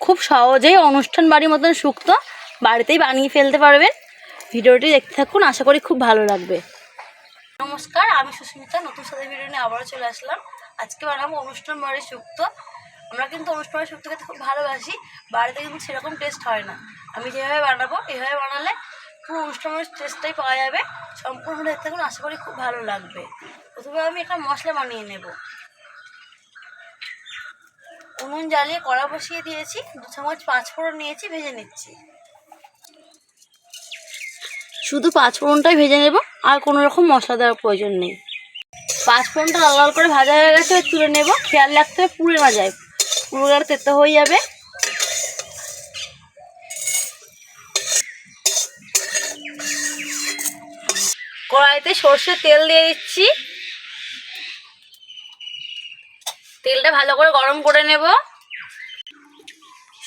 খুব সহজেই অনুষ্ঠান বাড়ির মতন শুক্তো বাড়িতেই বানিয়ে ফেলতে পারবেন। ভিডিওটি দেখতে থাকুন, আশা করি খুব ভালো লাগবে। নমস্কার, আমি সুস্মিতা, নতুন সাথে ভিডিও নিয়ে আবারও চলে আসলাম। আজকে বানাবো অনুষ্ঠান বাড়ির শুক্তো আমরা কিন্তু অনুষ্ঠান বাড়ির শুক্তো খেতে খুব ভালোবাসি, বাড়িতে কিন্তু সেরকম টেস্ট হয় না। আমি যেভাবে বানাবো, এভাবে বানালে পুরো বাড়ির টেস্টটাই পাওয়া যাবে। সম্পূর্ণ দেখতে থাকুন, আশা করি খুব ভালো লাগবে। প্রথমে আমি একটা মশলা বানিয়ে নেব। উনুন জ্বালিয়ে কড়া বসিয়ে দিয়েছি, দু চামচ পাঁচ ফোড়ন নিয়েছি, ভেজে নিচ্ছি। শুধু পাঁচ ফোড়নটাই ভেজে নেব, আর কোনো রকম মশলা দেওয়ার প্রয়োজন নেই। পাঁচ ফোড়নটা লাল লাল করে ভাজা হয়ে গেছে তুলে নেব। খেয়াল রাখতে হবে পুড়ে না যায়, পুরো গেলে তেতো হয়ে যাবে। কড়াইতে সর্ষের তেল দিয়ে দিচ্ছি। তেলটা ভালো করে গরম করে নেব।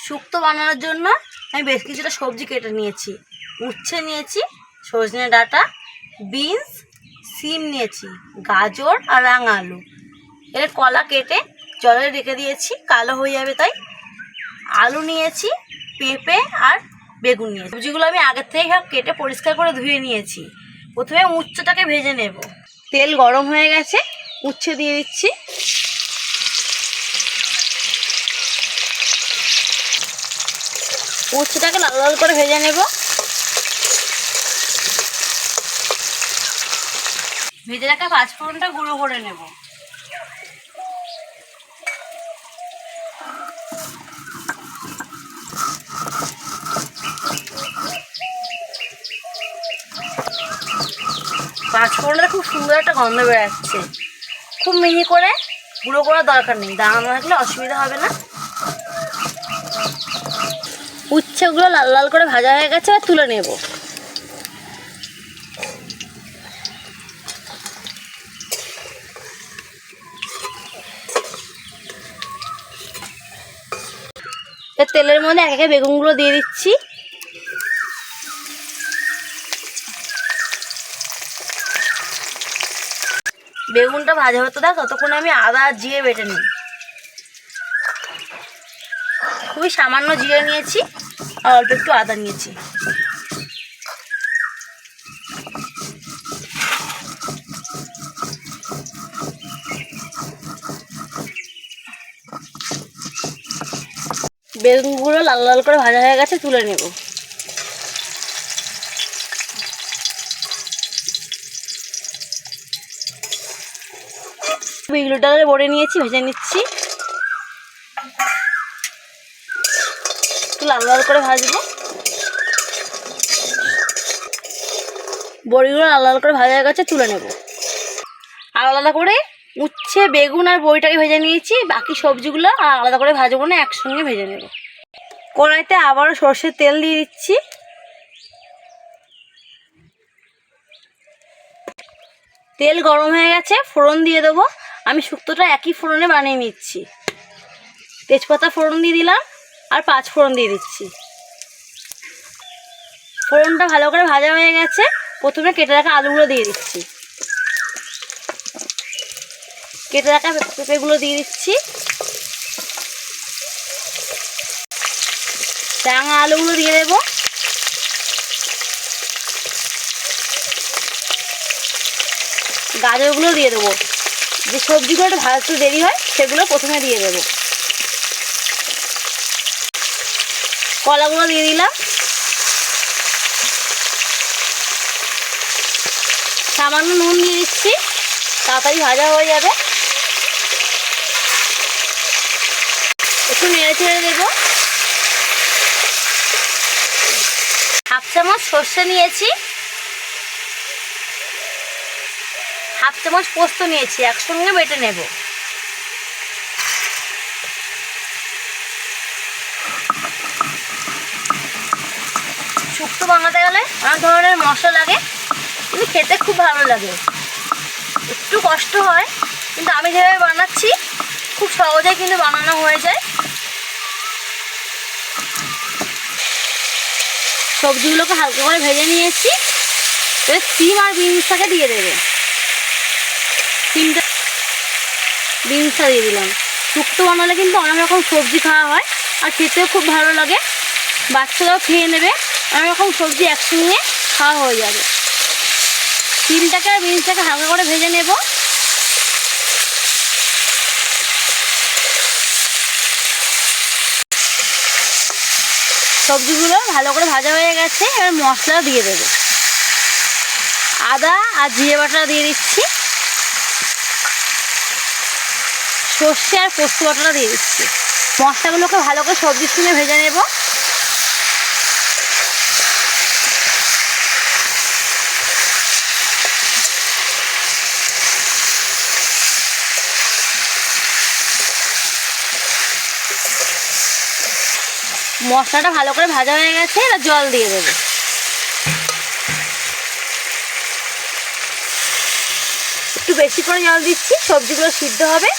শুক্তো বানানোর জন্য আমি বেশ কিছুটা সবজি কেটে নিয়েছি। উচ্ছে নিয়েছি, সজনে ডাঁটা, বিনস, সিম নিয়েছি, গাজর আর রাঙা আলু এর কলা কেটে জলে রেখে দিয়েছি, কালো হয়ে যাবে তাই। আলু নিয়েছি, পেঁপে আর বেগুন নিয়েছি। সবজিগুলো আমি আগের থেকে সব কেটে পরিষ্কার করে ধুয়ে নিয়েছি। প্রথমে উচ্চটাকে ভেজে নেব। তেল গরম হয়ে গেছে, উচ্ছে দিয়ে দিচ্ছি। উচ্ছেটাকে লাল লাল করে ভেজে নেব। ভেজে রাখা পাঁচফোড়নটা গুঁড়ো করে নেব। পাঁচফোড়নটা খুব সুন্দর একটা গন্ধ বেরাচ্ছে খুব মিহি করে গুঁড়ো করার দরকার নেই। দানা না থাকলে অসুবিধা হবে না। উচ্ছেগুলো লাল লাল করে ভাজা হয়ে গেছে আর তুলে নেব। তেলের মধ্যে এক একে বেগুনগুলো দিয়ে দিচ্ছি। বেগুনটা ভাজা হতে দাও ততক্ষণে আমি আদা জিরে বেটে নিই খুবই সামান্য জিরে নিয়েছি। আর অল্প একটু আদা নিয়েছি। বেগুনগুলো লাল লাল করে ভাজা হয়ে গেছে, তুলে নেব। বিগলুটাকে বড়ে নিয়েছি, ভেজে নিচ্ছি। লাল লাল করে ভাজবো। বড়িগুলো লাল লাল করে ভাজা গেছে, তুলে নেব। আর আলাদা করে উচ্ছে, বেগুন আর বড়িটাকে ভেজে নিয়েছি। বাকি সবজিগুলো আর আলাদা করে ভাজবো না, একসঙ্গে ভেজে নেব। কড়াইতে আবারও সর্ষের তেল দিয়ে দিচ্ছি। তেল গরম হয়ে গেছে, ফোড়ন দিয়ে দেবো। আমি শুক্তোটা একই ফোড়নে বানিয়ে নিচ্ছি। তেজপাতা ফোড়ন দিয়ে দিলাম। আর পাঁচ ফোড়ন দিয়ে দিচ্ছি। ফোড়নটা ভালো করে ভাজা হয়ে গেছে। প্রথমে কেটে রাখা আলুগুলো দিয়ে দিচ্ছি। কেটে রাখা পেঁপেগুলো দিয়ে দিচ্ছি। রাঙা আলুগুলো দিয়ে দেবো। গাজরগুলো দিয়ে দেবো। যে সবজিগুলো একটু ভাজতে দেরি হয়, সেগুলো প্রথমে দিয়ে দেবো। কলাগুলো দিয়ে দিলাম। সামান্য নুন দিয়ে দিচ্ছি, তাড়াতাড়ি ভাজা হয়ে যাবে। একটু নেড়ে ছেড়ে দেবো। হাফ চামচ সর্ষে নিয়েছি। হাফ চামচ পোস্ত নিয়েছি, একসঙ্গে বেটে নেব। শুক্তো বানাতে গেলে অনেক ধরনের মশলা লাগে। কিন্তু খেতে খুব ভালো লাগে। একটু কষ্ট হয়, কিন্তু আমি যেভাবে বানাচ্ছি, খুব সহজেই কিন্তু বানানো হয়ে যায়। সবজিগুলোকে হালকা করে ভেজে নিয়েছি। এবার সিম আর বিনসটাকে দিয়ে দেবে। সিমটা বিনসটা দিয়ে দিলাম। শুক্তো বানালে কিন্তু অনেক রকম সবজি খাওয়া হয়, আর খেতেও খুব ভালো লাগে। বাচ্চারাও খেয়ে নেবে। অনেক সবজি একসঙ্গে খাওয়া হয়ে যাবে। তিনটাকে আর বিনসটাকে হালকা করে ভেজে নেব। সবজিগুলো ভালো করে ভাজা হয়ে গেছে, এবার মশলা দিয়ে দেবো। আদা আর জিরে বাটা দিয়ে দিচ্ছি। সর্ষে আর পোস্ত বাটাটা দিয়ে দিচ্ছি। মশলাগুলোকে ভালো করে সবজির সঙ্গে ভেজে নেব। মশলাটা ভালো করে ভাজা হয়ে গেছে, এবার জল দিয়ে দেবো। একটু বেশি করে জল দিচ্ছি, সবজিগুলো সিদ্ধ হবে।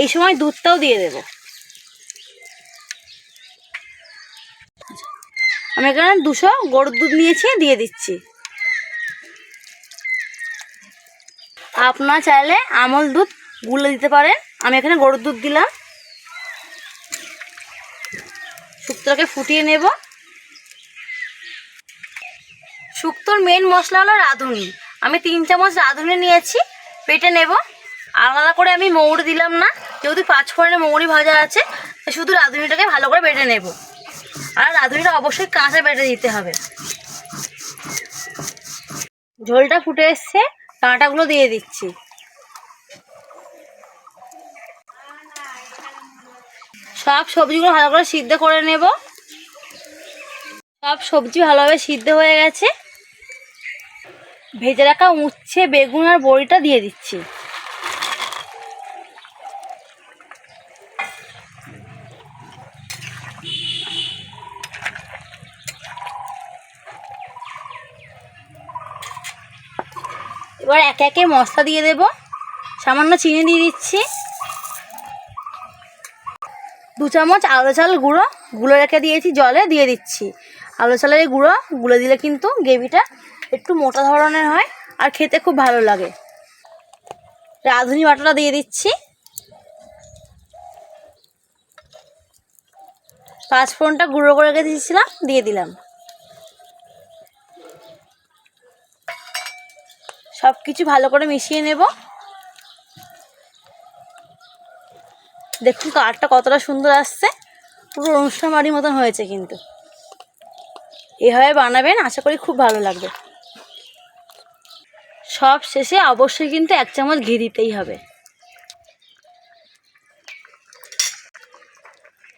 এই সময় দুধটাও দিয়ে দেব। আমি এখানে দুশো গরুর দুধ নিয়েছি, দিয়ে দিচ্ছি। আপনারা চাইলে আমল দুধ গুলে দিতে পারেন। আমি এখানে গরুর দুধ দিলাম। শুক্তোটাকে ফুটিয়ে নেব। শুক্তোর মেন মশলা হলো রাঁধুনি। আমি তিন চামচ রাঁধুনি নিয়েছি পেটে নেব। আলাদা করে আমি মৌরি দিলাম না, যেহেতু পাঁচ ফোড়নে মৌরি ভাজা আছে শুধু রাঁধুনিটাকে ভালো করে বেটে নেব। আর রাঁধুনিটা অবশ্যই কাঁচা বেটে দিতে হবে। ঝোলটা ফুটে এসছে। ডাঁটাগুলো দিয়ে দিচ্ছি। সব সবজিগুলো ভালো করে সিদ্ধ করে নেব। সব সবজি ভালোভাবে সিদ্ধ হয়ে গেছে। ভেজে রাখা উচ্ছে, বেগুন আর বড়িটা দিয়ে দিচ্ছি। এবার একে একে মশলা দিয়ে দেব। সামান্য চিনি দিয়ে দিচ্ছি। দু চামচ আলো চাল গুঁড়ো গুঁড়ো রেখে দিয়েছি জলে, দিয়ে দিচ্ছি। আলো চালের গুঁড়ো, গুলে দিলে কিন্তু গ্রেভিটা একটু মোটা ধরনের হয় আর খেতে খুব ভালো লাগে। রাঁধুনি বাটাটা দিয়ে দিচ্ছি। পাঁচ ফোড়নটা গুঁড়ো করে রেখে দিয়েছিলাম, দিয়ে দিলাম। সব কিছু ভালো করে মিশিয়ে নেব। দেখুন কালারটা কতটা সুন্দর আসছে। পুরো অনুষ্ঠান বাড়ির মতন হয়েছে কিন্তু। এভাবে বানাবেন, আশা করি খুব ভালো লাগবে। সব শেষে অবশ্যই কিন্তু এক চামচ ঘি দিতেই হবে।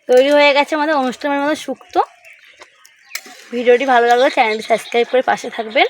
তৈরি হয়ে গেছে আমাদের অনুষ্ঠানের মতো শুক্তো ভিডিওটি ভালো লাগলে চ্যানেলটি সাবস্ক্রাইব করে পাশে থাকবেন।